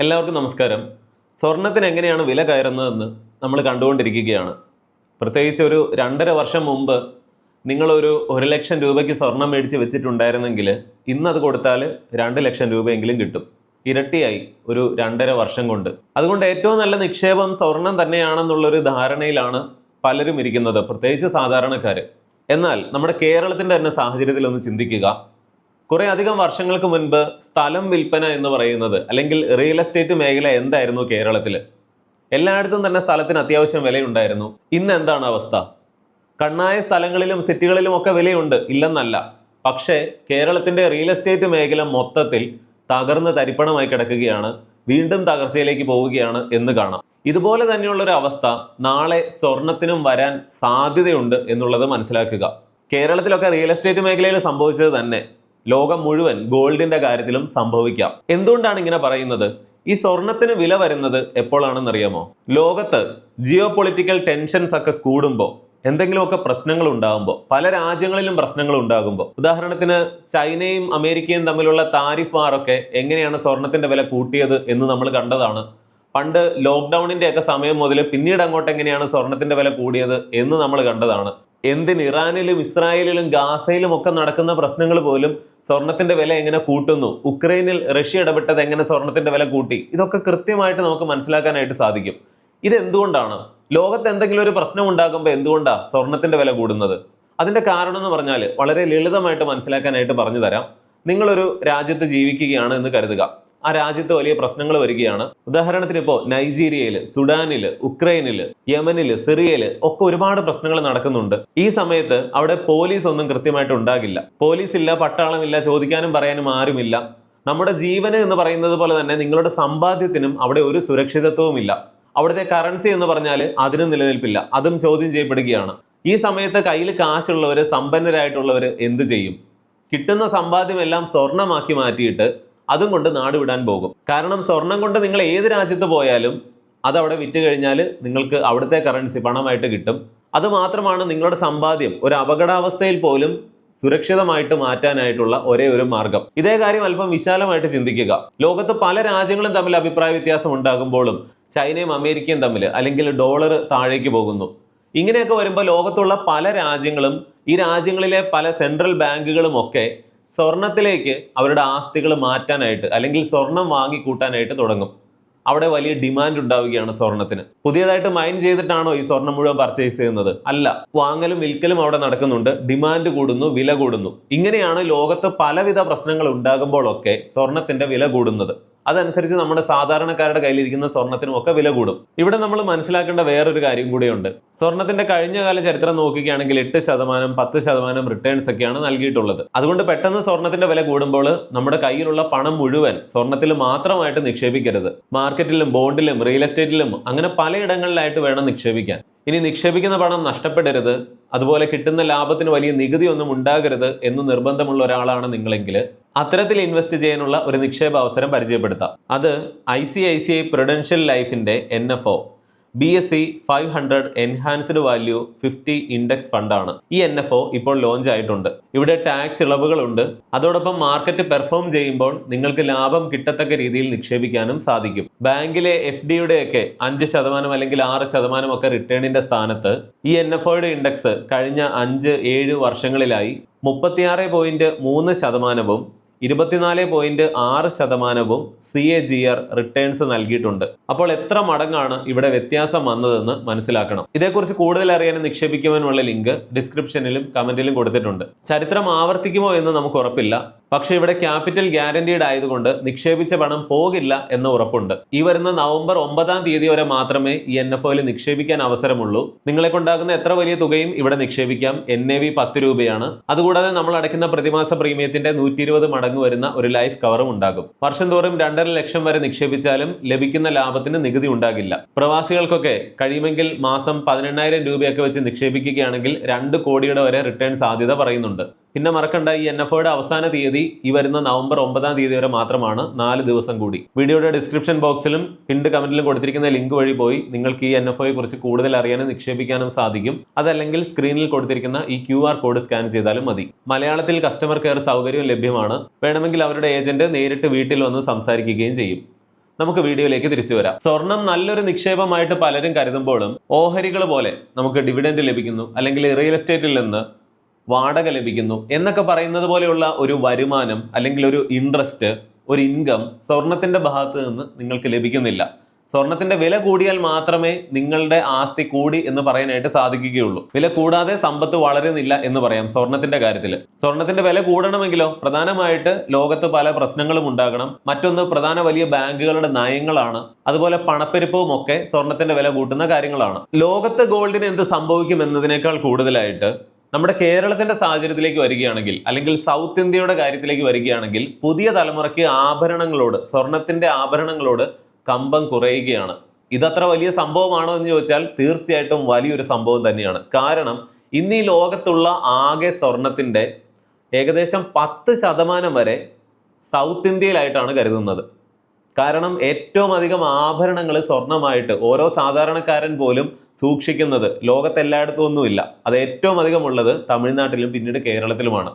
എല്ലാവർക്കും നമസ്കാരം. സ്വർണത്തിന് എങ്ങനെയാണ് വില കയറുന്നതെന്ന് നമ്മൾ കണ്ടുകൊണ്ടിരിക്കുകയാണ്. പ്രത്യേകിച്ച് ഒരു രണ്ടര വർഷം മുമ്പ് നിങ്ങളൊരു ഒരു ലക്ഷം രൂപയ്ക്ക് സ്വർണം മേടിച്ച് വെച്ചിട്ടുണ്ടായിരുന്നെങ്കിൽ ഇന്ന് അത് കൊടുത്താൽ രണ്ട് ലക്ഷം രൂപയെങ്കിലും കിട്ടും. ഇരട്ടിയായി ഒരു രണ്ടര വർഷം കൊണ്ട്. അതുകൊണ്ട് ഏറ്റവും നല്ല നിക്ഷേപം സ്വർണം തന്നെയാണെന്നുള്ളൊരു ധാരണയിലാണ് പലരും ഇരിക്കുന്നത് പ്രത്യേകിച്ച് സാധാരണക്കാർ എന്നാൽ നമ്മുടെ കേരളത്തിന്റെ തന്നെ സാഹചര്യത്തിൽ ഒന്ന് ചിന്തിക്കുക. കുറെ അധികം വർഷങ്ങൾക്ക് മുൻപ് സ്ഥലം വിൽപ്പന എന്ന് പറയുന്നത് അല്ലെങ്കിൽ റിയൽ എസ്റ്റേറ്റ് മേഖല എന്തായിരുന്നു കേരളത്തിൽ എല്ലായിടത്തും തന്നെ സ്ഥലത്തിന് അത്യാവശ്യം വിലയുണ്ടായിരുന്നു. ഇന്ന് എന്താണ് അവസ്ഥ? കണ്ണായ സ്ഥലങ്ങളിലും സിറ്റികളിലും ഒക്കെ വിലയുണ്ട്. ഇല്ലെന്നല്ല. പക്ഷേ കേരളത്തിന്റെ റിയൽ എസ്റ്റേറ്റ് മേഖല മൊത്തത്തിൽ തകർന്ന് തരിപ്പണമായി കിടക്കുകയാണ്. വീണ്ടും തകർച്ചയിലേക്ക് പോവുകയാണ് എന്ന് കാണാം. ഇതുപോലെ തന്നെയുള്ളൊരു അവസ്ഥ നാളെ സ്വർണത്തിനും വരാൻ സാധ്യതയുണ്ട് എന്നുള്ളത് മനസ്സിലാക്കുക. കേരളത്തിലൊക്കെ റിയൽ എസ്റ്റേറ്റ് മേഖലയിൽ സംഭവിച്ചത് തന്നെ. ലോകം മുഴുവൻ ഗോൾഡിന്റെ കാര്യത്തിലും സംഭവിക്കാം. എന്തുകൊണ്ടാണ് ഇങ്ങനെ പറയുന്നത്? ഈ സ്വർണത്തിന് വില വരുന്നത് എപ്പോഴാണെന്നറിയാമോ ലോകത്ത് ജിയോ പൊളിറ്റിക്കൽ ടെൻഷൻസ് ഒക്കെ കൂടുമ്പോൾ എന്തെങ്കിലുമൊക്കെ പ്രശ്നങ്ങൾ ഉണ്ടാകുമ്പോൾ പല രാജ്യങ്ങളിലും പ്രശ്നങ്ങൾ ഉണ്ടാകുമ്പോൾ ഉദാഹരണത്തിന് ചൈനയും അമേരിക്കയും തമ്മിലുള്ള താരിഫ് വാറൊക്കെ എങ്ങനെയാണ് സ്വർണത്തിന്റെ വില കൂട്ടിയത് എന്ന് നമ്മൾ കണ്ടതാണ്. പണ്ട് ലോക്ക്ഡൌണിന്റെ ഒക്കെ സമയം മുതൽ പിന്നീട് അങ്ങോട്ട് എങ്ങനെയാണ് സ്വർണത്തിന്റെ വില കൂടിയത് എന്ന് നമ്മൾ കണ്ടതാണ്. എന്തിന് ഇറാനിലും ഇസ്രായേലിലും ഗാസയിലും ഒക്കെ നടക്കുന്ന പ്രശ്നങ്ങൾ പോലും സ്വർണത്തിന്റെ വില എങ്ങനെ കൂട്ടുന്നു? ഉക്രൈനിൽ റഷ്യ ഇടപെട്ടത് എങ്ങനെ സ്വർണത്തിന്റെ വില കൂട്ടി? ഇതൊക്കെ കൃത്യമായിട്ട് നമുക്ക് മനസ്സിലാക്കാനായിട്ട് സാധിക്കും. ഇതെന്തുകൊണ്ടാണ്? ലോകത്ത് എന്തെങ്കിലും ഒരു പ്രശ്നം ഉണ്ടാകുമ്പോൾ എന്തുകൊണ്ടാണ് സ്വർണത്തിന്റെ വില കൂടുന്നത്? അതിന്റെ കാരണം എന്ന് പറഞ്ഞാൽ വളരെ ലളിതമായിട്ട് മനസ്സിലാക്കാനായിട്ട് പറഞ്ഞു തരാം. നിങ്ങളൊരു രാജ്യത്ത് ജീവിക്കുകയാണ് എന്ന് കരുതുക. ആ രാജ്യത്ത് വലിയ പ്രശ്നങ്ങൾ വരികയാണ്. ഉദാഹരണത്തിന് ഇപ്പോൾ നൈജീരിയയിൽ സുഡാനിൽ ഉക്രൈനിൽ യമനിൽ സിറിയയിൽ ഒക്കെ ഒരുപാട് പ്രശ്നങ്ങൾ നടക്കുന്നുണ്ട്. ഈ സമയത്ത് അവിടെ പോലീസ് ഒന്നും കൃത്യമായിട്ട് ഉണ്ടാകില്ല. പോലീസ് ഇല്ല പട്ടാളമില്ല ചോദിക്കാനും പറയാനും ആരുമില്ല. നമ്മുടെ ജീവന് എന്ന് പറയുന്നത് പോലെ തന്നെ നിങ്ങളുടെ സമ്പാദ്യത്തിനും അവിടെ ഒരു സുരക്ഷിതത്വവുമില്ല. അവിടുത്തെ കറൻസി എന്ന് പറഞ്ഞാൽ അതിനും നിലനിൽപ്പില്ല. അതും ചോദ്യം ചെയ്യപ്പെടുകയാണ്. ഈ സമയത്ത് കയ്യിൽ കാശുള്ളവർ സമ്പന്നരായിട്ടുള്ളവർ എന്ത് ചെയ്യും? കിട്ടുന്ന സമ്പാദ്യമെല്ലാം സ്വർണമാക്കി മാറ്റിയിട്ട് അതും കൊണ്ട് നാട് വിടാൻ പോകും. കാരണം സ്വർണം കൊണ്ട് നിങ്ങൾ ഏത് രാജ്യത്ത് പോയാലും അതവിടെ വിറ്റ് കഴിഞ്ഞാൽ നിങ്ങൾക്ക് അവിടുത്തെ കറൻസി പണമായിട്ട് കിട്ടും. അതുമാത്രമാണ് നിങ്ങളുടെ സമ്പാദ്യം. ഒരു അപകടാവസ്ഥയിൽ പോലും സുരക്ഷിതമായിട്ട് മാറ്റാനായിട്ടുള്ള ഒരേ ഒരു മാർഗം. ഇതേ കാര്യം അല്പം വിശാലമായിട്ട് ചിന്തിക്കുക. ലോകത്ത് പല രാജ്യങ്ങളും തമ്മിൽ അഭിപ്രായ വ്യത്യാസം ഉണ്ടാകുമ്പോഴും ചൈനയും അമേരിക്കയും തമ്മിൽ അല്ലെങ്കിൽ ഡോളർ താഴേക്ക് പോകുന്നു. ഇങ്ങനെയൊക്കെ വരുമ്പോൾ ലോകത്തുള്ള പല രാജ്യങ്ങളും ഈ രാജ്യങ്ങളിലെ പല സെൻട്രൽ ബാങ്കുകളും ഒക്കെ സ്വർണത്തിലേക്ക് അവരുടെ ആസ്തികൾ മാറ്റാനായിട്ട് അല്ലെങ്കിൽ സ്വർണം വാങ്ങിക്കൂട്ടാനായിട്ട് തുടങ്ങും. അവിടെ വലിയ ഡിമാൻഡ് ഉണ്ടാവുകയാണ് സ്വർണത്തിന്. പുതിയതായിട്ട് മൈൻ ചെയ്തിട്ടാണോ ഈ സ്വർണം മുഴുവൻ പർച്ചേസ് ചെയ്യുന്നത്? അല്ല. വാങ്ങലും വിൽക്കലും അവിടെ നടക്കുന്നുണ്ട്. ഡിമാൻഡ് കൂടുന്നു വില കൂടുന്നു. ഇങ്ങനെയാണ് ലോകത്ത് പലവിധ പ്രശ്നങ്ങൾ ഉണ്ടാകുമ്പോഴൊക്കെ സ്വർണത്തിന്റെ വില കൂടുന്നത്. അതനുസരിച്ച് നമ്മുടെ സാധാരണക്കാരുടെ കയ്യിലിരിക്കുന്ന സ്വർണത്തിനും ഒക്കെ വില കൂടും. ഇവിടെ നമ്മൾ മനസ്സിലാക്കേണ്ട വേറൊരു കാര്യം കൂടിയുണ്ട്. സ്വർണത്തിന്റെ കഴിഞ്ഞകാല ചരിത്രം നോക്കുകയാണെങ്കിൽ എട്ട് ശതമാനം പത്ത് ശതമാനം റിട്ടേൺസ് ഒക്കെയാണ് നൽകിയിട്ടുള്ളത്. അതുകൊണ്ട് പെട്ടെന്ന് സ്വർണത്തിന്റെ വില കൂടുമ്പോൾ നമ്മുടെ കയ്യിലുള്ള പണം മുഴുവൻ സ്വർണത്തിൽ മാത്രമായിട്ട് നിക്ഷേപിക്കരുത്. മാർക്കറ്റിലും ബോണ്ടിലും റിയൽ എസ്റ്റേറ്റിലും അങ്ങനെ പലയിടങ്ങളിലായിട്ട് വേണം നിക്ഷേപിക്കാൻ. ഇനി നിക്ഷേപിക്കുന്ന പണം നഷ്ടപ്പെടരുത്. അതുപോലെ കിട്ടുന്ന ലാഭത്തിന് വലിയ നികുതി ഒന്നും ഉണ്ടാകരുത് എന്ന് നിർബന്ധമുള്ള ഒരാളാണ് നിങ്ങളെങ്കിൽ. അത്തരത്തിൽ ഇൻവെസ്റ്റ് ചെയ്യാനുള്ള ഒരു നിക്ഷേപ അവസരം പരിചയപ്പെടുത്താം. അത് I C I C I prudential ലൈഫിന്റെ N F O B S C five hundred enhanced value fifty index ഫണ്ടാണ് ഈ എൻ എഫ് ഒ ഇപ്പോൾ ലോഞ്ച് ആയിട്ടുണ്ട്. ഇവിടെ ടാക്സ് ഇളവുകളുണ്ട്. അതോടൊപ്പം മാർക്കറ്റ് പെർഫോം ചെയ്യുമ്പോൾ നിങ്ങൾക്ക് ലാഭം കിട്ടത്തക്ക രീതിയിൽ നിക്ഷേപിക്കാനും സാധിക്കും. ബാങ്കിലെ എഫ് ഡിയുടെയൊക്കെ അഞ്ച് ശതമാനം അല്ലെങ്കിൽ ആറ് ശതമാനം ഒക്കെ റിട്ടേണിന്റെ സ്ഥാനത്ത് ഈ എൻ എഫ് ഒയുടെ ഇൻഡെക്സ് കഴിഞ്ഞ അഞ്ച് ഏഴ് വർഷങ്ങളിലായി മുപ്പത്തിയാറ് പോയിന്റ് മൂന്ന് ശതമാനവും ഇരുപത്തിനാല് പോയിന്റ് ആറ് ശതമാനവും C A G R returns നൽകിയിട്ടുണ്ട്. അപ്പോൾ എത്ര മടങ്ങാണ് ഇവിടെ വ്യത്യാസം വന്നതെന്ന് മനസ്സിലാക്കണം. ഇതേക്കുറിച്ച് കൂടുതൽ അറിയാൻ നിക്ഷേപിക്കുവാനുള്ള ലിങ്ക് ഡിസ്ക്രിപ്ഷനിലും കമന്റിലും കൊടുത്തിട്ടുണ്ട്. ചരിത്രം ആവർത്തിക്കുമോ എന്ന് നമുക്ക് ഉറപ്പില്ല. പക്ഷെ ഇവിടെ ക്യാപിറ്റൽ ഗ്യാരണ്ടീഡ് ആയതുകൊണ്ട് നിക്ഷേപിച്ച പണം പോകില്ല എന്ന ഉറപ്പുണ്ട്. ഈ വരുന്ന നവംബർ ഒമ്പതാം തീയതി വരെ മാത്രമേ ഈ എൻ എഫ് ഒയിൽ നിക്ഷേപിക്കാൻ അവസരമുള്ളൂ. നിങ്ങളെ കൊണ്ടാകുന്ന എത്ര വലിയ തുകയും ഇവിടെ നിക്ഷേപിക്കാം. എൻ എ വി പത്ത് രൂപയാണ്. അതുകൂടാതെ നമ്മൾ അടയ്ക്കുന്ന പ്രതിമാസ പ്രീമിയത്തിന്റെ നൂറ്റി ഇരുപത് മടങ്ങ് വരുന്ന ഒരു ലൈഫ് കവറും ഉണ്ടാകും. വർഷം തോറും രണ്ടര ലക്ഷം വരെ നിക്ഷേപിച്ചാലും ലഭിക്കുന്ന ലാഭത്തിന് നികുതി ഉണ്ടാകില്ല. പ്രവാസികൾക്കൊക്കെ കഴിയുമെങ്കിൽ മാസം പതിനെണ്ണായിരം രൂപയൊക്കെ വെച്ച് നിക്ഷേപിക്കുകയാണെങ്കിൽ രണ്ട് കോടിയുടെ വരെ റിട്ടേൺ സാധ്യത പറയുന്നുണ്ട്. പിന്നെ മറക്കണ്ട ഈ എൻ എഫ് അവസാന തീയതി ഈ വരുന്ന നവംബർ ഒമ്പതാം തീയതി വരെ മാത്രമാണ് നാല് ദിവസം കൂടി. വീഡിയോയുടെ ഡിസ്ക്രിപ്ഷൻ ബോക്സിലും പിൻഡ് കമന്റിലും കൊടുത്തിരിക്കുന്ന ലിങ്ക് വഴി പോയി നിങ്ങൾക്ക് ഈ എൻ എഫ് ഒയെ കുറിച്ച് കൂടുതൽ അറിയാനും നിക്ഷേപിക്കാനും സാധിക്കും. അതല്ലെങ്കിൽ സ്ക്രീനിൽ കൊടുത്തിരിക്കുന്ന ഈ ക്യു ആർ കോഡ് സ്കാൻ ചെയ്താലും മതി. മലയാളത്തിൽ കസ്റ്റമർ കെയർ സൗകര്യം ലഭ്യമാണ്. വേണമെങ്കിൽ അവരുടെ ഏജന്റ് നേരിട്ട് വീട്ടിൽ വന്ന് സംസാരിക്കുകയും ചെയ്യും. നമുക്ക് വീഡിയോയിലേക്ക് തിരിച്ചു വരാം. സ്വർണം നല്ലൊരു നിക്ഷേപമായിട്ട് പലരും കരുതുമ്പോഴും ഓഹരികൾ പോലെ നമുക്ക് ഡിവിഡൻഡ് ലഭിക്കുന്നു. അല്ലെങ്കിൽ റിയൽ എസ്റ്റേറ്റിൽ നിന്ന് വാടക ലഭിക്കുന്നു എന്നൊക്കെ പറയുന്നത് പോലെയുള്ള ഒരു വരുമാനം അല്ലെങ്കിൽ ഒരു ഇൻട്രസ്റ്റ് ഒരു ഇൻകം സ്വർണത്തിന്റെ ഭാഗത്ത് നിന്ന് നിങ്ങൾക്ക് ലഭിക്കുന്നില്ല. സ്വർണത്തിന്റെ വില കൂടിയാൽ മാത്രമേ നിങ്ങളുടെ ആസ്തി കൂടി എന്ന് പറയാനായിട്ട് സാധിക്കുകയുള്ളൂ. വില കൂടാതെ സമ്പത്ത് വളരുന്നില്ല എന്ന് പറയാം സ്വർണത്തിന്റെ കാര്യത്തിൽ. സ്വർണത്തിന്റെ വില കൂടണമെങ്കിലോ പ്രധാനമായിട്ട് ലോകത്ത് പല പ്രശ്നങ്ങളും ഉണ്ടാകണം. മറ്റൊന്ന് പ്രധാന വലിയ ബാങ്കുകളുടെ നയങ്ങളാണ്. അതുപോലെ പണപ്പെരുപ്പവും ഒക്കെ സ്വർണത്തിന്റെ വില കൂട്ടുന്ന കാര്യങ്ങളാണ്. ലോകത്ത് ഗോൾഡിന് എന്ത് സംഭവിക്കും എന്നതിനേക്കാൾ കൂടുതലായിട്ട് നമ്മുടെ കേരളത്തിന്റെ സാഹചര്യത്തിലേക്ക് വരികയാണെങ്കിൽ അല്ലെങ്കിൽ സൗത്ത് ഇന്ത്യയുടെ കാര്യത്തിലേക്ക് വരികയാണെങ്കിൽ പുതിയ തലമുറയ്ക്ക് ആഭരണങ്ങളോട് സ്വർണത്തിന്റെ ആഭരണങ്ങളോട് കമ്പം കുറയുകയാണ്. ഇതത്ര വലിയ സംഭവമാണോ എന്ന് ചോദിച്ചാൽ തീർച്ചയായിട്ടും വലിയൊരു സംഭവം തന്നെയാണ്. കാരണം ഇന്ന് ഈ ലോകത്തുള്ള ആകെ സ്വർണത്തിന്റെ ഏകദേശം പത്ത് ശതമാനം വരെ സൗത്ത് ഇന്ത്യയിലായിട്ടാണ് കരുതുന്നത്. കാരണം ഏറ്റവും അധികം ആഭരണങ്ങൾ സ്വർണമായിട്ട് ഓരോ സാധാരണക്കാരൻ പോലും സൂക്ഷിക്കുന്നത് ലോകത്തെല്ലായിടത്തും ഒന്നുമില്ല. അത് ഏറ്റവും അധികം ഉള്ളത് തമിഴ്നാട്ടിലും പിന്നീട് കേരളത്തിലുമാണ്.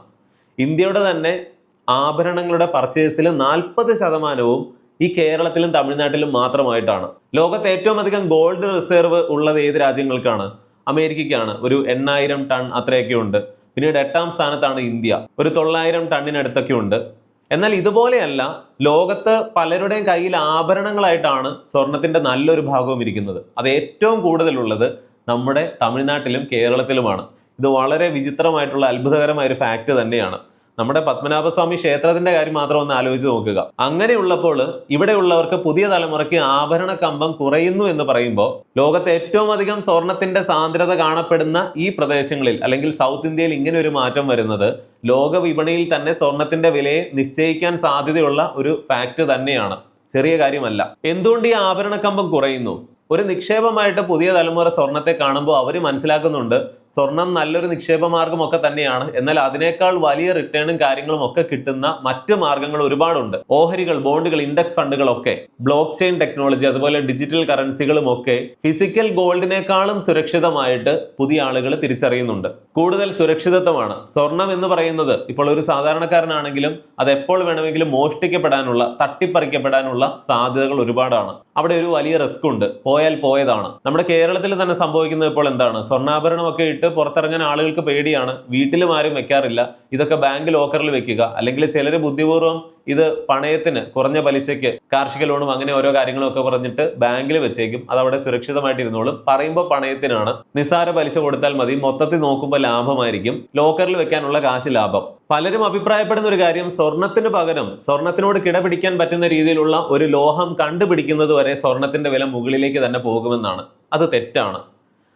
ഇന്ത്യയുടെ തന്നെ ആഭരണങ്ങളുടെ പർച്ചേസിൽ നാൽപ്പത് ശതമാനവും ഈ കേരളത്തിലും തമിഴ്നാട്ടിലും മാത്രമായിട്ടാണ്. ലോകത്ത് ഏറ്റവും അധികം ഗോൾഡ് റിസർവ് ഉള്ളത് ഏത് രാജ്യങ്ങൾക്കാണ്? അമേരിക്കയ്ക്കാണ്. ഒരു എണ്ണായിരം ടൺ അത്രയൊക്കെ ഉണ്ട്. പിന്നീട് എട്ടാം സ്ഥാനത്താണ് ഇന്ത്യ. ഒരു തൊള്ളായിരം ടണ്ണിനടുത്തൊക്കെ ഉണ്ട്. എന്നാൽ ഇതുപോലെയല്ല ലോകത്ത് പലരുടെയും കയ്യിൽ ആഭരണങ്ങളായിട്ടാണ് സ്വർണത്തിന്റെ നല്ലൊരു ഭാഗവും ഇരിക്കുന്നത്. അത് ഏറ്റവും കൂടുതലുള്ളത് നമ്മുടെ തമിഴ്നാട്ടിലും കേരളത്തിലുമാണ്. ഇത് വളരെ വിചിത്രമായിട്ടുള്ള അത്ഭുതകരമായ ഒരു ഫാക്റ്റ് തന്നെയാണ്. നമ്മുടെ പത്മനാഭസ്വാമി ക്ഷേത്രത്തിന്റെ കാര്യം മാത്രം ഒന്ന് ആലോചിച്ച് നോക്കുക. അങ്ങനെയുള്ളപ്പോൾ ഇവിടെയുള്ളവർക്ക് പുതിയ തലമുറയ്ക്ക് ആഭരണ കമ്പം കുറയുന്നു എന്ന് പറയുമ്പോൾ ലോകത്തെ ഏറ്റവും അധികം സ്വർണത്തിന്റെ സാന്ദ്രത കാണപ്പെടുന്ന ഈ പ്രദേശങ്ങളിൽ അല്ലെങ്കിൽ സൗത്ത് ഇന്ത്യയിൽ ഇങ്ങനെ ഒരു മാറ്റം വരുന്നത് ലോക വിപണിയിൽ തന്നെ സ്വർണത്തിന്റെ വിലയെ നിശ്ചയിക്കാൻ സാധ്യതയുള്ള ഒരു ഫാക്ട് തന്നെയാണ്. ചെറിയ കാര്യമല്ല. എന്തുകൊണ്ട് ഈ ആഭരണ കമ്പം കുറയുന്നു? ഒരു നിക്ഷേപമായിട്ട് പുതിയ തലമുറ സ്വർണത്തെ കാണുമ്പോൾ അവർ മനസ്സിലാക്കുന്നുണ്ട് സ്വർണം നല്ലൊരു നിക്ഷേപ മാർഗമൊക്കെ തന്നെയാണ്. എന്നാൽ അതിനേക്കാൾ വലിയ റിട്ടേണും കാര്യങ്ങളും ഒക്കെ കിട്ടുന്ന മറ്റ് മാർഗങ്ങൾ ഒരുപാടുണ്ട്. ഓഹരികൾ ബോണ്ടുകൾ ഇൻഡെക്സ് ഫണ്ടുകളൊക്കെ ബ്ലോക്ക് ചെയിൻ ടെക്നോളജി അതുപോലെ ഡിജിറ്റൽ കറൻസികളും ഒക്കെ ഫിസിക്കൽ ഗോൾഡിനേക്കാളും സുരക്ഷിതമായിട്ട് പുതിയ ആളുകൾ തിരിച്ചറിയുന്നുണ്ട്. കൂടുതൽ സുരക്ഷിതത്വമാണ്. സ്വർണം എന്ന് പറയുന്നത് ഇപ്പോൾ ഒരു സാധാരണക്കാരനാണെങ്കിലും അത് എപ്പോൾ വേണമെങ്കിലും മോഷ്ടിക്കപ്പെടാനുള്ള തട്ടിപ്പറിക്കപ്പെടാനുള്ള സാധ്യതകൾ ഒരുപാടാണ്. അവിടെ ഒരു വലിയ റിസ്ക് ഉണ്ട്. പോയാൽ പോയതാണ്. നമ്മുടെ കേരളത്തിൽ തന്നെ സംഭവിക്കുന്നത് ഇപ്പോൾ എന്താണ്? സ്വർണാഭരണമൊക്കെ ഇട്ട് പുറത്തിറങ്ങാൻ ആളുകൾക്ക് പേടിയാണ്. വീട്ടിലും ആരും വെക്കാറില്ല. ഇതൊക്കെ ബാങ്ക് ലോക്കറിൽ വെക്കുക. അല്ലെങ്കിൽ ചിലർ ബുദ്ധിപൂർവം ഇത് പണയത്തിന് കുറഞ്ഞ പലിശയ്ക്ക് കാർഷിക ലോണും അങ്ങനെ ഓരോ കാര്യങ്ങളും ഒക്കെ പറഞ്ഞിട്ട് ബാങ്കിൽ വെച്ചേക്കും. അത് അവിടെ സുരക്ഷിതമായിട്ട് ഇരുന്നോളും പറയുമ്പോൾ പണയത്തിനാണ്. നിസാര പലിശ കൊടുത്താൽ മതി. മൊത്തത്തിൽ നോക്കുമ്പോൾ ലാഭമായിരിക്കും. ലോക്കറിൽ വെക്കാനുള്ള കാശ് ലാഭം. പലരും അഭിപ്രായപ്പെടുന്ന ഒരു കാര്യം സ്വർണത്തിന് പകരം സ്വർണത്തിനോട് കിടപിടിക്കാൻ പറ്റുന്ന രീതിയിലുള്ള ഒരു ലോഹം കണ്ടുപിടിക്കുന്നത് വരെ സ്വർണത്തിന്റെ വില മുകളിലേക്ക് തന്നെ പോകുമെന്നാണ്. അത് തെറ്റാണ്.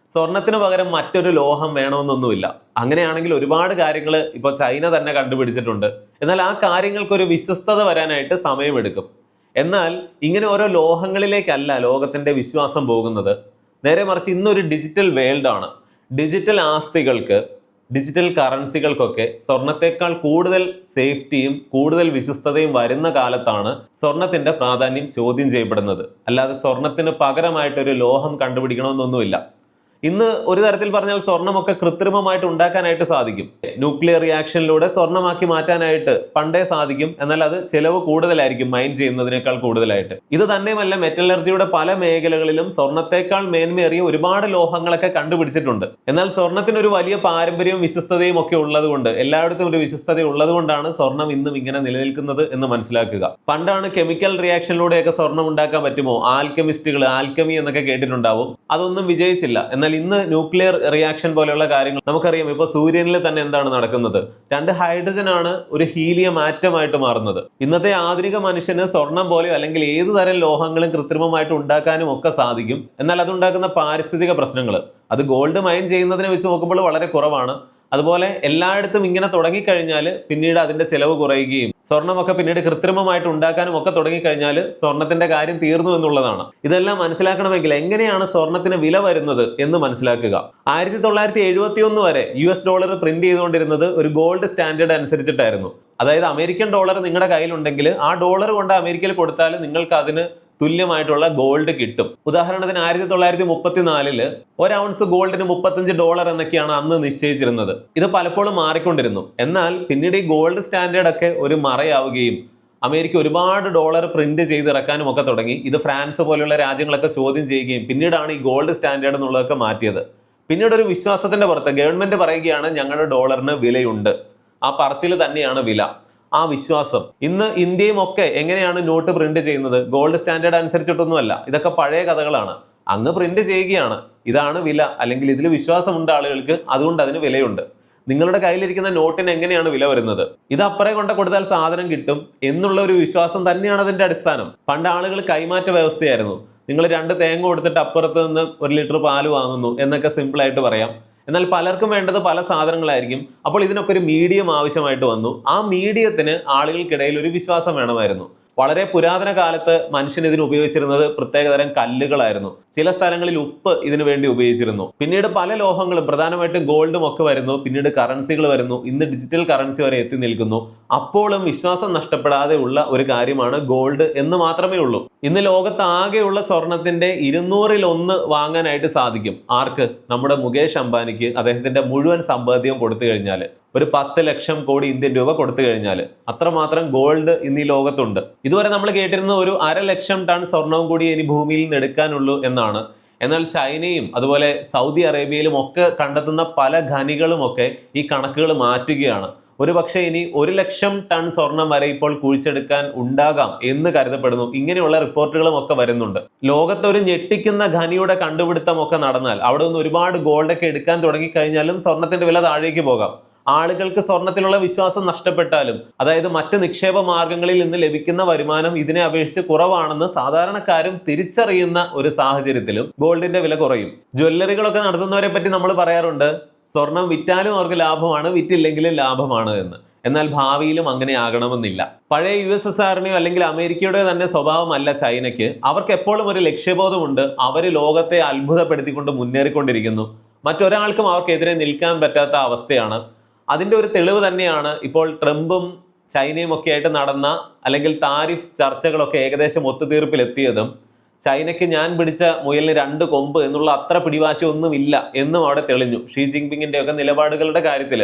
സ്വർണത്തിന് പകരം മറ്റൊരു ലോഹം വേണമെന്നൊന്നുമില്ല. അങ്ങനെയാണെങ്കിൽ ഒരുപാട് കാര്യങ്ങൾ ഇപ്പോൾ ചൈന തന്നെ കണ്ടുപിടിച്ചിട്ടുണ്ട്. എന്നാൽ ആ കാര്യങ്ങൾക്കൊരു വിശ്വസ്തത വരാനായിട്ട് സമയമെടുക്കും. എന്നാൽ ഇങ്ങനെ ഓരോ ലോഹങ്ങളിലേക്കല്ല ലോകത്തിന്റെ വിശ്വാസം പോകുന്നത്. നേരെ മറിച്ച് ഇന്നൊരു ഡിജിറ്റൽ വേൾഡാണ് ഡിജിറ്റൽ ആസ്തികൾക്ക് ഡിജിറ്റൽ കറൻസികൾക്കൊക്കെ സ്വർണത്തെക്കാൾ കൂടുതൽ സേഫ്റ്റിയും കൂടുതൽ വിശ്വസ്തതയും വരുന്ന കാലത്താണ് സ്വർണത്തിന്റെ പ്രാധാന്യം ചോദ്യം ചെയ്യപ്പെടുന്നത്. അല്ലാതെ സ്വർണത്തിന് പകരമായിട്ടൊരു ലോഹം കണ്ടുപിടിക്കണമെന്നൊന്നുമില്ല. ഇന്ന് ഒരു തരത്തിൽ പറഞ്ഞാൽ സ്വർണമൊക്കെ കൃത്രിമമായിട്ട് ഉണ്ടാക്കാനായിട്ട് സാധിക്കും. ന്യൂക്ലിയർ റിയാക്ഷനിലൂടെ സ്വർണമാക്കി മാറ്റാനായിട്ട് പണ്ടേ സാധിക്കും. എന്നാൽ അത് ചെലവ് കൂടുതലായിരിക്കും മൈൻ ചെയ്യുന്നതിനേക്കാൾ കൂടുതലായിട്ട്. ഇത് തന്നെയുമല്ല മെറ്റലർജിയുടെ പല മേഖലകളിലും സ്വർണത്തെക്കാൾ മേന്മേറിയ ഒരുപാട് ലോഹങ്ങളൊക്കെ കണ്ടുപിടിച്ചിട്ടുണ്ട്. എന്നാൽ സ്വർണത്തിന് ഒരു വലിയ പാരമ്പര്യവും വിശ്വസ്തതയും ഒക്കെ ഉള്ളതുകൊണ്ട് എല്ലായിടത്തും ഒരു വിശ്വസ്തത ഉള്ളതുകൊണ്ടാണ് സ്വർണം ഇന്നും ഇങ്ങനെ നിലനിൽക്കുന്നത് എന്ന് മനസ്സിലാക്കുക. പണ്ടാണ് കെമിക്കൽ റിയാക്ഷനിലൂടെയൊക്കെ സ്വർണം ഉണ്ടാക്കാൻ പറ്റുമോ? ആൽക്കെമിസ്റ്റുകൾ ആൽക്കമി എന്നൊക്കെ കേട്ടിട്ടുണ്ടാവും. അതൊന്നും വിജയിച്ചില്ല. എന്നാൽ ഇന്ന് ന്യൂക്ലിയർ റിയാക്ഷൻ പോലെയുള്ള കാര്യങ്ങൾ നമുക്കറിയാം. ഇപ്പോൾ സൂര്യനിൽ തന്നെ എന്താണ് നടക്കുന്നത്? രണ്ട് ഹൈഡ്രജൻ ആണ് ഒരു ഹീലിയം ആറ്റമായിട്ട് മാറുന്നത്. ഇന്നത്തെ ആധുനിക മനുഷ്യന് സ്വർണം പോലെയോ അല്ലെങ്കിൽ ഏത് തരം ലോഹങ്ങളും കൃത്രിമമായിട്ട് ഉണ്ടാക്കാനും ഒക്കെ സാധിക്കും. എന്നാൽ അതുണ്ടാക്കുന്ന പാരിസ്ഥിതിക പ്രശ്നങ്ങൾ. അത് ഗോൾഡ് മൈൻ ചെയ്യുന്നതിനെ വെച്ച് നോക്കുമ്പോൾ വളരെ കുറവാണ്. അതുപോലെ എല്ലായിടത്തും ഇങ്ങനെ തുടങ്ങിക്കഴിഞ്ഞാൽ പിന്നീട് അതിന്റെ ചിലവ് കുറയുകയും സ്വർണമൊക്കെ പിന്നീട് കൃത്രിമമായിട്ട് ഉണ്ടാക്കാനും ഒക്കെ തുടങ്ങിക്കഴിഞ്ഞാൽ സ്വർണത്തിന്റെ കാര്യം തീർന്നു എന്നുള്ളതാണ്. ഇതെല്ലാം മനസ്സിലാക്കണമെങ്കിൽ എങ്ങനെയാണ് സ്വർണത്തിന് വില വരുന്നത് എന്ന് മനസ്സിലാക്കുക. ആയിരത്തി തൊള്ളായിരത്തി എഴുപത്തി ഒന്ന് വരെ യു എസ് ഡോളർ പ്രിന്റ് ചെയ്തുകൊണ്ടിരുന്നത് ഒരു ഗോൾഡ് സ്റ്റാൻഡേർഡ് അനുസരിച്ചിട്ടായിരുന്നു. അതായത് അമേരിക്കൻ ഡോളർ നിങ്ങളുടെ കയ്യിലുണ്ടെങ്കിൽ ആ ഡോളർ കൊണ്ട് അമേരിക്കയിൽ കൊടുത്താൽ നിങ്ങൾക്ക് അതിന് തുല്യമായിട്ടുള്ള ഗോൾഡ് കിട്ടും. ഉദാഹരണത്തിന് ആയിരത്തി തൊള്ളായിരത്തി മുപ്പത്തിനാലിൽ ഒരു ഔൺസ് ഗോൾഡിന് മുപ്പത്തഞ്ച് ഡോളർ എന്നൊക്കെയാണ് അന്ന് നിശ്ചയിച്ചിരുന്നത്. ഇത് പലപ്പോഴും മാറിക്കൊണ്ടിരുന്നു. എന്നാൽ പിന്നീട് ഈ ഗോൾഡ് സ്റ്റാൻഡേർഡ് ഒക്കെ ഒരു മറയാവുകയും അമേരിക്ക ഒരുപാട് ഡോളർ പ്രിന്റ് ചെയ്ത് ഇറക്കാനും ഒക്കെ തുടങ്ങി. ഇത് ഫ്രാൻസ് പോലെയുള്ള രാജ്യങ്ങളൊക്കെ ചോദ്യം ചെയ്യുകയും പിന്നീടാണ് ഈ ഗോൾഡ് സ്റ്റാൻഡേർഡ് എന്നുള്ളതൊക്കെ മാറ്റിയത്. പിന്നീട് ഒരു വിശ്വാസത്തിന്റെ പുറത്ത് ഗവൺമെന്റ് പറയുകയാണ് ഞങ്ങളുടെ ഡോളറിന് വിലയുണ്ട്. ആ പറച്ചിൽ തന്നെയാണ് വില. ആ വിശ്വാസം. ഇന്ന് ഇന്ത്യയും ഒക്കെ എങ്ങനെയാണ് നോട്ട് പ്രിന്റ് ചെയ്യുന്നത്? ഗോൾഡ് സ്റ്റാൻഡേർഡ് അനുസരിച്ചിട്ടൊന്നുമല്ല. ഇതൊക്കെ പഴയ കഥകളാണ്. അങ്ങ് പ്രിന്റ് ചെയ്യുകയാണ്. ഇതാണ് വില. അല്ലെങ്കിൽ ഇതിൽ വിശ്വാസമുണ്ട് ആളുകൾക്ക്. അതുകൊണ്ട് അതിന് വിലയുണ്ട്. നിങ്ങളുടെ കയ്യിലിരിക്കുന്ന നോട്ടിന് എങ്ങനെയാണ് വില വരുന്നത്? ഇത് അപ്പറേ കൊണ്ട് കൊടുത്താൽ സാധനം കിട്ടും എന്നുള്ള ഒരു വിശ്വാസം തന്നെയാണ് അതിന്റെ അടിസ്ഥാനം. പണ്ട് ആളുകൾ കൈമാറ്റ വ്യവസ്ഥയായിരുന്നു. നിങ്ങൾ രണ്ട് തേങ്ങ കൊടുത്തിട്ട് അപ്പുറത്ത് നിന്ന് ഒരു ലിറ്റർ പാൽ വാങ്ങുന്നു എന്നൊക്കെ സിമ്പിളായിട്ട് പറയാം. എന്നാൽ പലർക്കും വേണ്ടത് പല സാധനങ്ങളായിരിക്കും. അപ്പോൾ ഇതിനൊക്കെ ഒരു മീഡിയം ആവശ്യമായിട്ട് വന്നു. ആ മീഡിയത്തിന് ആളുകൾക്കിടയിൽ ഒരു വിശ്വാസം വേണമായിരുന്നു. വളരെ പുരാതന കാലത്ത് മനുഷ്യൻ ഇതിന് ഉപയോഗിച്ചിരുന്നത് പ്രത്യേകതരം കല്ലുകളായിരുന്നു. ചില സ്ഥലങ്ങളിൽ ഉപ്പ് ഇതിനു വേണ്ടി ഉപയോഗിച്ചിരുന്നു. പിന്നീട് പല ലോഹങ്ങളും പ്രധാനമായിട്ടും ഗോൾഡും ഒക്കെ വരുന്നു. പിന്നീട് കറൻസികൾ വരുന്നു. ഇന്ന് ഡിജിറ്റൽ കറൻസി വരെ എത്തി നിൽക്കുന്നു. അപ്പോഴും വിശ്വാസം നഷ്ടപ്പെടാതെ ഉള്ള ഒരു കാര്യമാണ് ഗോൾഡ് എന്ന് മാത്രമേ ഉള്ളൂ. ഇന്ന് ലോകത്ത് ആകെയുള്ള സ്വർണത്തിന്റെ ഇരുന്നൂറിൽ ഒന്ന് വാങ്ങാനായിട്ട് സാധിക്കും. ആർക്ക്? നമ്മുടെ മുകേഷ് അംബാനിക്ക്. അദ്ദേഹത്തിന്റെ മുഴുവൻ സമ്പാദ്യം കൊടുത്തു കഴിഞ്ഞാൽ ഒരു പത്ത് ലക്ഷം കോടി ഇന്ത്യൻ രൂപ കൊടുത്തു കഴിഞ്ഞാൽ അത്രമാത്രം ഗോൾഡ് ഇന്ന് ഈ ലോകത്തുണ്ട്. ഇതുവരെ നമ്മൾ കേട്ടിരുന്ന ഒരു അര ലക്ഷം ടൺ സ്വർണവും കൂടി ഇനി ഭൂമിയിൽ നിന്ന് എടുക്കാനുള്ളൂ എന്നാണ്. എന്നാൽ ചൈനയും അതുപോലെ സൗദി അറേബ്യയിലും ഒക്കെ കണ്ടെത്തുന്ന പല ഖനികളുമൊക്കെ ഈ കണക്കുകൾ മാറ്റുകയാണ്. ഒരു പക്ഷേ ഇനി ഒരു ലക്ഷം ടൺ സ്വർണം വരെ ഇപ്പോൾ കുഴിച്ചെടുക്കാൻ ഉണ്ടാകാം എന്ന് കരുതപ്പെടുന്നു. ഇങ്ങനെയുള്ള റിപ്പോർട്ടുകളും ഒക്കെ വരുന്നുണ്ട്. ലോകത്തൊരു ഞെട്ടിക്കുന്ന ഖനിയുടെ കണ്ടുപിടുത്തം ഒക്കെ നടന്നാൽ അവിടെ നിന്ന് ഒരുപാട് ഗോൾഡൊക്കെ എടുക്കാൻ തുടങ്ങിക്കഴിഞ്ഞാലും സ്വർണത്തിന്റെ വില താഴേക്ക് പോകാം. ആളുകൾക്ക് സ്വർണത്തിലുള്ള വിശ്വാസം നഷ്ടപ്പെട്ടാലും അതായത് മറ്റ് നിക്ഷേപ മാർഗങ്ങളിൽ നിന്ന് ലഭിക്കുന്ന വരുമാനം ഇതിനെ അപേക്ഷിച്ച് കുറവാണെന്ന് സാധാരണക്കാരും തിരിച്ചറിയുന്ന ഒരു സാഹചര്യത്തിലും ഗോൾഡിന്റെ വില കുറയും. ജ്വല്ലറികളൊക്കെ നടത്തുന്നവരെ പറ്റി നമ്മൾ പറയാറുണ്ട് സ്വർണം വിറ്റാലും അവർക്ക് ലാഭമാണ് വിറ്റില്ലെങ്കിലും ലാഭമാണ് എന്ന്. എന്നാൽ ഭാവിയിലും അങ്ങനെ ആകണമെന്നില്ല. പഴയ യു എസ് എസ് ആറിനെയോ അല്ലെങ്കിൽ അമേരിക്കയുടെ തന്നെ സ്വഭാവമല്ല ചൈനയ്ക്ക്. അവർക്ക് എപ്പോഴും ഒരു ലക്ഷ്യബോധമുണ്ട് അവർ ലോകത്തെ അത്ഭുതപ്പെടുത്തിക്കൊണ്ട് മുന്നേറിക്കൊണ്ടിരിക്കുന്നു. മറ്റൊരാൾക്കും അവർക്കെതിരെ നിൽക്കാൻ പറ്റാത്ത അവസ്ഥയാണ് അതിന്റെ ഒരു തെളിവ് തന്നെയാണ് ഇപ്പോൾ ട്രംപും ചൈനയും ഒക്കെ ആയിട്ട് നടന്ന അല്ലെങ്കിൽ താരിഫ് ചർച്ചകളൊക്കെ ഏകദേശം ഒത്തുതീർപ്പിലെത്തിയതും ചൈനയ്ക്ക് ഞാൻ പിടിച്ച മുയലിന് രണ്ട് കൊമ്പ് എന്നുള്ള അത്ര പിടിവാശി ഒന്നുമില്ല എന്നും അവിടെ തെളിഞ്ഞു. ഷീ ജിൻപിങ്ങിന്റെ ഒക്കെ നിലപാടുകളുടെ കാര്യത്തിൽ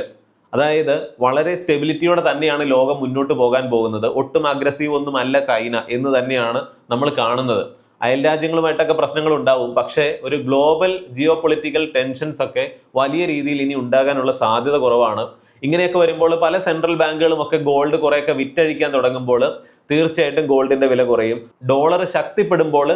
അതായത് വളരെ സ്റ്റെബിലിറ്റിയോടെ തന്നെയാണ് ലോകം മുന്നോട്ട് പോകാൻ പോകുന്നത്. ഒട്ടും അഗ്രസീവ് ഒന്നുമല്ല ചൈന എന്ന് തന്നെയാണ് നമ്മൾ കാണുന്നത്. അയൽ രാജ്യങ്ങളുമായിട്ടൊക്കെ പ്രശ്നങ്ങൾ ഉണ്ടാവും പക്ഷേ ഒരു ഗ്ലോബൽ ജിയോ പൊളിറ്റിക്കൽ ടെൻഷൻസ് ഒക്കെ വലിയ രീതിയിൽ ഇനി ഉണ്ടാകാനുള്ള സാധ്യത കുറവാണ്. ഇങ്ങനെയൊക്കെ വരുമ്പോൾ പല സെൻട്രൽ ബാങ്കുകളും ഒക്കെ ഗോൾഡ് കുറേയൊക്കെ വിറ്റഴിക്കാൻ തുടങ്ങുമ്പോൾ തീർച്ചയായിട്ടും ഗോൾഡിന്റെ വില കുറയും. ഡോളർ ശക്തിപ്പെടുമ്പോൾ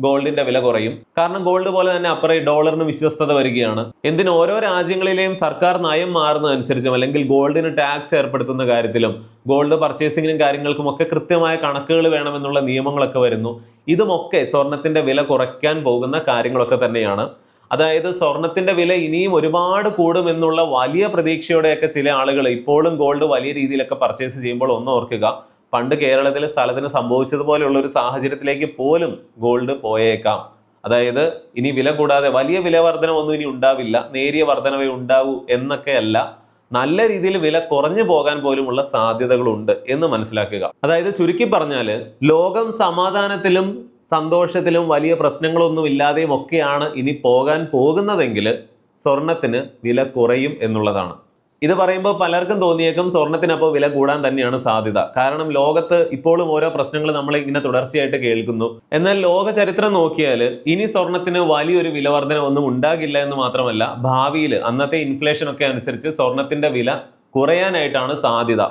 ഗോൾഡിന്റെ വില കുറയും. കാരണം ഗോൾഡ് പോലെ തന്നെ അപ്പുറം ഡോളറിന് വിശ്വസ്തത വരികയാണ്. എന്തിന് ഓരോ രാജ്യങ്ങളിലെയും സർക്കാർ നയം മാറുന്നതനുസരിച്ചും അല്ലെങ്കിൽ ഗോൾഡിന് ടാക്സ് ഏർപ്പെടുത്തുന്ന കാര്യത്തിലും ഗോൾഡ് പർച്ചേസിങ്ങിനും കാര്യങ്ങൾക്കും ഒക്കെ കൃത്യമായ കണക്കുകൾ വേണമെന്നുള്ള നിയമങ്ങളൊക്കെ വരുന്നു. ഇതുമൊക്കെ സ്വർണത്തിന്റെ വില കുറയ്ക്കാൻ പോകുന്ന കാര്യങ്ങളൊക്കെ തന്നെയാണ്. അതായത് സ്വർണത്തിന്റെ വില ഇനിയും ഒരുപാട് കൂടുമെന്നുള്ള വലിയ പ്രതീക്ഷയോടെയൊക്കെ ചില ആളുകൾ ഇപ്പോഴും ഗോൾഡ് വലിയ രീതിയിലൊക്കെ പർച്ചേസ് ചെയ്യുമ്പോൾ ഒന്ന് ഓർക്കുക. പണ്ട് കേരളത്തിലെ സ്ഥലത്തിന് സംഭവിച്ചതുപോലെയുള്ള ഒരു സാഹചര്യത്തിലേക്ക് പോലും ഗോൾഡ് പോയേക്കാം. അതായത് ഇനി വില കൂടാതെ വലിയ വില വർധനമൊന്നും ഇനി ഉണ്ടാവില്ല. നേരിയ വർധനവേ ഉണ്ടാവൂ എന്നൊക്കെയല്ല. നല്ല രീതിയിൽ വില കുറഞ്ഞു പോകാൻ പോലുമുള്ള സാധ്യതകളുണ്ട് എന്ന് മനസ്സിലാക്കുക. അതായത് ചുരുക്കി പറഞ്ഞാൽ ലോകം സമാധാനത്തിലും സന്തോഷത്തിലും വലിയ പ്രശ്നങ്ങളൊന്നും ഇല്ലാതെയും ഒക്കെയാണ് ഇനി പോകാൻ പോകുന്നതെങ്കിൽ സ്വർണത്തിന് വില കുറയും എന്നുള്ളതാണ്. ഇത് പറയുമ്പോൾ പലർക്കും തോന്നിയേക്കും സ്വർണത്തിനപ്പോൾ വില കൂടാൻ തന്നെയാണ് സാധ്യത. കാരണം ലോകത്ത് ഇപ്പോഴും ഓരോ പ്രശ്നങ്ങൾ നമ്മൾ ഇങ്ങനെ തുടർച്ചയായിട്ട് കേൾക്കുന്നു. എന്നാൽ ലോക ചരിത്രം നോക്കിയാൽ ഇനി സ്വർണത്തിന് വലിയൊരു വിലവർധന ഒന്നും ഉണ്ടാകില്ല എന്ന് മാത്രമല്ല ഭാവിയിൽ അന്നത്തെ ഇൻഫ്ലേഷൻ ഒക്കെ അനുസരിച്ച് സ്വർണത്തിന്റെ വില കുറയാനായിട്ടാണ് സാധ്യത.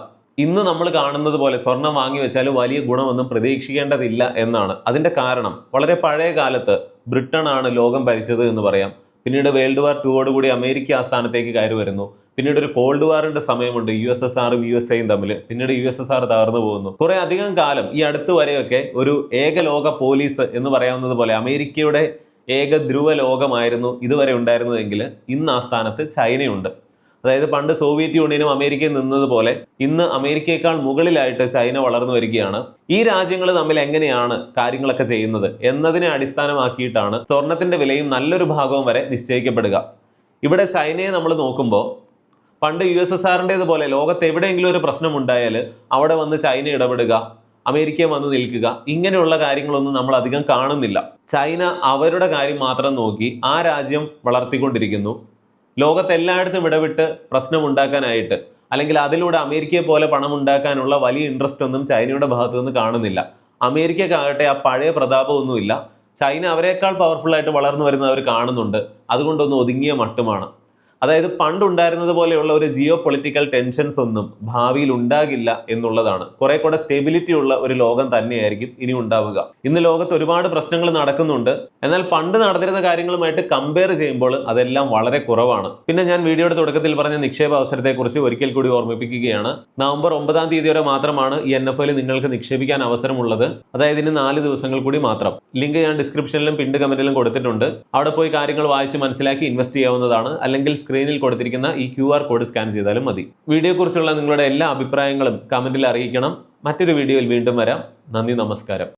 ഇന്ന് നമ്മൾ കാണുന്നത് പോലെ സ്വർണം വാങ്ങി വെച്ചാൽ വലിയ ഗുണമൊന്നും പ്രതീക്ഷിക്കേണ്ടതില്ല എന്നാണ്. അതിന്റെ കാരണം വളരെ പഴയ കാലത്ത് ബ്രിട്ടനാണ് ലോകം ഭരിച്ചത് എന്ന് പറയാം. പിന്നീട് വേൾഡ് വാർ ടുവോടുകൂടി അമേരിക്ക ആ സ്ഥാനത്തേക്ക് കയറി വരുന്നു. പിന്നീട് ഒരു കോൾഡ് വാറിന്റെ സമയമുണ്ട്. യു എസ് എസ് ആറും യു എസ് എയും തമ്മിൽ പിന്നീട് യു എസ് എസ് ആർ തകർന്നു പോകുന്നു. കുറെ അധികം കാലം ഈ അടുത്ത് വരെയൊക്കെ ഒരു ഏകലോക പോലീസ് എന്ന് പറയാവുന്നത് പോലെ അമേരിക്കയുടെ ഏക ധ്രുവ ലോകമായിരുന്നു ഇതുവരെ ഉണ്ടായിരുന്നതെങ്കിൽ ഇന്ന് ആ സ്ഥാനത്ത് ചൈനയുണ്ട്. അതായത് പണ്ട് സോവിയറ്റ് യൂണിയനും അമേരിക്കയും നിന്നതുപോലെ ഇന്ന് അമേരിക്കയേക്കാൾ മുകളിലായിട്ട് ചൈന വളർന്നു വരികയാണ്. ഈ രാജ്യങ്ങൾ തമ്മിൽ എങ്ങനെയാണ് കാര്യങ്ങളൊക്കെ ചെയ്യുന്നത് എന്നതിനെ അടിസ്ഥാനമാക്കിയിട്ടാണ് സ്വർണത്തിന്റെ വിലയും നല്ലൊരു ഭാഗവും വരെ നിശ്ചയിക്കപ്പെടുക. ഇവിടെ ചൈനയെ നമ്മൾ നോക്കുമ്പോൾ പണ്ട് യു എസ് എസ് ആറിന്റെതുപോലെ ലോകത്ത് എവിടെയെങ്കിലും ഒരു പ്രശ്നം ഉണ്ടായാൽ അവിടെ വന്ന് ചൈന ഇടപെടുക അമേരിക്ക വന്ന് നിൽക്കുക ഇങ്ങനെയുള്ള കാര്യങ്ങളൊന്നും നമ്മൾ അധികം കാണുന്നില്ല. ചൈന അവരുടെ കാര്യം മാത്രം നോക്കി ആ രാജ്യം വളർത്തിക്കൊണ്ടിരിക്കുന്നു. ലോകത്തെല്ലായിടത്തും ഇടപെട്ട് പ്രശ്നം ഉണ്ടാക്കാനായിട്ട് അല്ലെങ്കിൽ അതിലൂടെ അമേരിക്കയെ പോലെ പണം ഉണ്ടാക്കാനുള്ള വലിയ ഇൻട്രസ്റ്റ് ഒന്നും ചൈനയുടെ ഭാഗത്തു നിന്ന് കാണുന്നില്ല. അമേരിക്കക്കാകട്ടെ ആ പഴയ പ്രതാപമൊന്നുമില്ല. ചൈന അവരെക്കാൾ പവർഫുൾ ആയിട്ട് വളർന്നു വരുന്നത് അവർ കാണുന്നുണ്ട്. അതുകൊണ്ടൊന്ന് ഒതുങ്ങിയ മട്ടുമാണ്. അതായത് പണ്ടുണ്ടായിരുന്നത് പോലെയുള്ള ഒരു ജിയോ പൊളിറ്റിക്കൽ ടെൻഷൻസ് ഒന്നും ഭാവിയിൽ ഉണ്ടാകില്ല എന്നുള്ളതാണ്. കുറെ കൂടെ സ്റ്റെബിലിറ്റി ഉള്ള ഒരു ലോകം തന്നെയായിരിക്കും ഇനി ഉണ്ടാവുക. ഇന്ന് ലോകത്ത് ഒരുപാട് പ്രശ്നങ്ങൾ നടക്കുന്നുണ്ട്. എന്നാൽ പണ്ട് നടന്നിരുന്ന കാര്യങ്ങളുമായിട്ട് കമ്പയർ ചെയ്യുമ്പോൾ അതെല്ലാം വളരെ കുറവാണ്. പിന്നെ ഞാൻ വീഡിയോയുടെ തുടക്കത്തിൽ പറഞ്ഞ നിക്ഷേപ അവസരത്തെക്കുറിച്ച് ഒരിക്കൽ കൂടി ഓർമ്മിപ്പിക്കുകയാണ്. നവംബർ ഒമ്പതാം തീയതി വരെ മാത്രമാണ് ഈ എൻ എഫ് നിങ്ങൾക്ക് നിക്ഷേപിക്കാൻ അവസരമുള്ളത്. അതായത് ഇനി നാല് ദിവസങ്ങൾ കൂടി മാത്രം. ലിങ്ക് ഞാൻ ഡിസ്ക്രിപ്ഷനിലും പിണ്ട് കമന്റിലും കൊടുത്തിട്ടുണ്ട്. അവിടെ പോയി കാര്യങ്ങൾ വായിച്ച് മനസ്സിലാക്കി ഇൻവെസ്റ്റ് ചെയ്യാവുന്നതാണ്. അല്ലെങ്കിൽ സ്ക്രീനിൽ കൊടുത്തിരിക്കുന്ന ഈ ക്യു ആർ കോഡ് സ്കാൻ ചെയ്താലും മതി. വീഡിയോയെക്കുറിച്ചുള്ള നിങ്ങളുടെ എല്ലാ അഭിപ്രായങ്ങളും കമന്റിൽ അറിയിക്കണം. മറ്റൊരു വീഡിയോയിൽ വീണ്ടും വരാം. നന്ദി നമസ്കാരം.